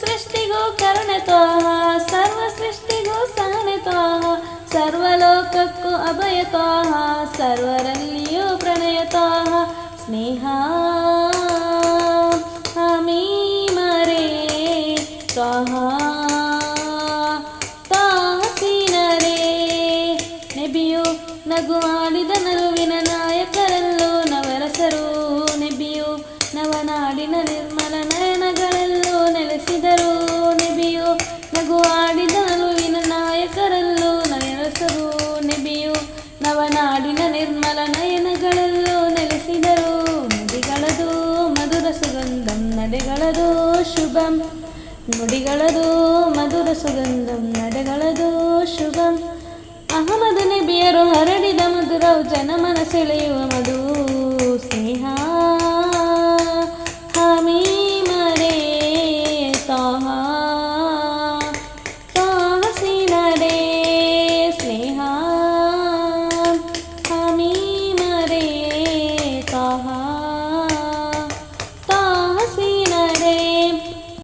సృష్టిగో కరుణతో సర్వ సృష్టిగో ಸಹನತೋ ಸರ್ವಲೋಕಕ್ಕೂ ಅಭಯತೋ ಸರ್ವರಲ್ಲಿಯೂ ಪ್ರಣಯತೋ ಸ್ನೇಹ ಹಮೀಮರೇ ತ್ವಹ ತಾಸೀನರೇ ನೆಬಿಯು ನಗು ಆಡಿದ ನರುವಿನ ನಾಯಕರಲ್ಲೂ ನವರಸರು ನೆಬಿಯು ನವನಾಡಿನ ನಿರ್ಮಲನ ನೆಲೆಸಿದರು ನೆಬಿಯು, ನಗು ಆಡಿದನು ವಿನ ನಾಯಕರಲ್ಲೂ ನಯರಸರು ನೆಬಿಯು. ನವನಾಡಿನ ನಿರ್ಮಲ ನಯನಗಳಲ್ಲೂ ನೆಲೆಸಿದರು ನುಡಿಗಳದು ಮಧುರ ಸುಗಂಧಂ ನಡೆಗಳದು ಶುಭಂ. ನುಡಿಗಳದು ಮಧುರ ಸುಗಂಧಂ ನಡೆಗಳದು ಶುಭಂ. ಅಹಮದ ನೆಬಿಯರು ಹರಡಿದ ಮಧುರವು ಜನಮನ ಸೆಳೆಯುವ ಮಧು